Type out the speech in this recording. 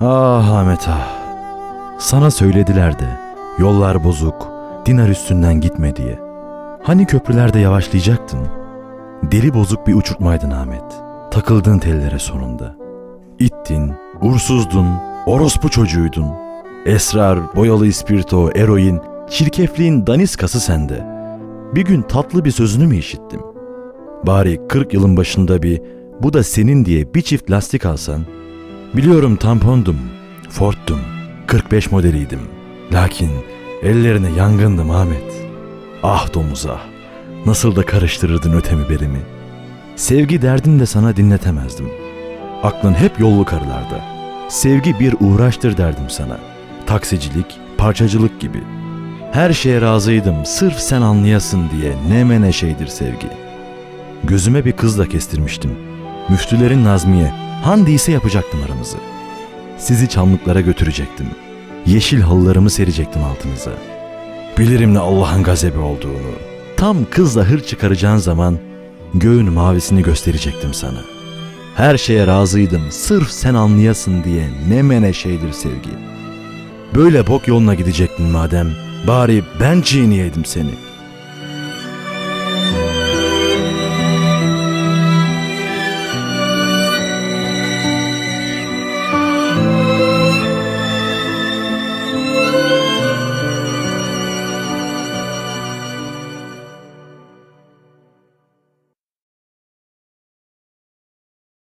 Ahmet ah. Sana söylediler de yollar bozuk, dinar üstünden gitme diye. Hani köprülerde yavaşlayacaktın? Deli bozuk bir uçurtmaydın Ahmet. Takıldın tellere sonunda. İttin, ursuzdun, orospu çocuğuydun. Esrar, boyalı ispirto, eroin, çirkefliğin daniskası sende. Bir gün tatlı bir sözünü mü işittim? Bari 40 yılın başında bir bu da senin diye bir çift lastik alsan. Biliyorum tampondum, Ford'tum, 45 modeliydim. Lakin ellerine yangındım Ahmet. Ah domuz ah, nasıl da karıştırırdın ötemi berimi. Sevgi derdini de sana dinletemezdim. Aklın hep yollu karılarda. Sevgi bir uğraştır derdim sana. Taksicilik, parçacılık gibi. Her şeye razıydım sırf sen anlayasın diye ne mene şeydir sevgi. Gözüme bir kızla kestirmiştim. Müftülerin Nazmiye, Handi ise yapacaktım aramızı. Sizi çamlıklara götürecektim. Yeşil halılarımı serecektim altınıza. Bilirim ne Allah'ın gazebi olduğunu. Tam kızla hır çıkaracağın zaman göğün mavisini gösterecektim sana. Her şeye razıydım sırf sen anlayasın diye ne mene şeydir sevgi. Böyle bok yoluna gidecektin madem bari ben çiğneyeydim seni.